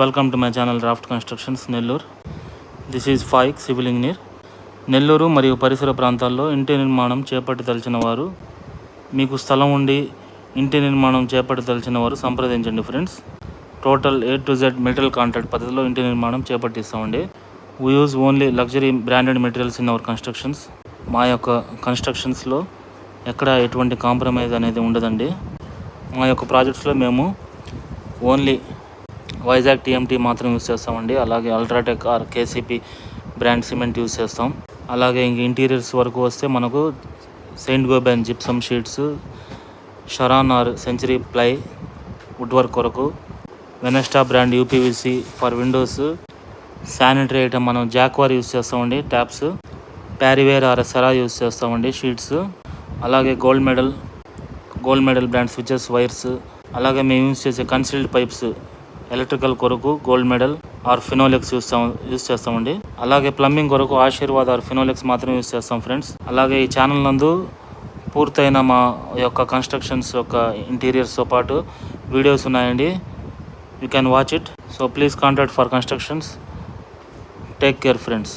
Welcome to my channel Raft constructions Nellore this is ఫైక్ civil engineer Nellore మరియు పరిసర ప్రాంతాల్లో ఇంటి నిర్మాణం చేపట్టదలిచిన వారు మీకు స్థలం ఉండి ఇంటి నిర్మాణం చేపట్టదలిచిన వారు సంప్రదించండి friends total A to Z material contract పద్ధతిలో ఇంటి నిర్మాణం చేపట్టిస్తామండి. We use only luxury branded materials in our constructions మా యొక్క కన్స్ట్రక్షన్స్లో ఎక్కడ ఎటువంటి కాంప్రమైజ్ అనేది ఉండదండి. మా యొక్క ప్రాజెక్ట్స్లో మేము ఓన్లీ వైజాగ్ టీఎంటీ మాత్రం యూస్ చేస్తామండి. అలాగే UltraTech or KCP brand cement use చేస్తాం. అలాగే ఇంక ఇంటీరియర్స్ వరకు వస్తే మనకు Saint Gobain gypsum sheets Sharon or century ply wood work కొరకు Venesta brand UPVC for windows sanitary item మనం జాక్వార్ యూస్ చేస్తామండి taps Parryware or Cera use చేస్తామండి షీట్స్ అలాగే gold medal gold medal brand switches wires అలాగే మేము use చేసే concealed pipes electrical కొరకు gold medal or Finolex use use చేస్తామండి. అలాగే ప్లంబింగ్ కొరకు ఆశీర్వాద్ ఆర్ ఫినోలెక్స్ మాత్రం యూస్ చేస్తాం ఫ్రెండ్స్. అలాగే ఈ ఛానల్ నందు పూర్తయిన మా యొక్క కన్స్ట్రక్షన్స్ యొక్క ఇంటీరియర్స్తో పాటు వీడియోస్ ఉన్నాయండి. You can watch it so please contact for constructions take care friends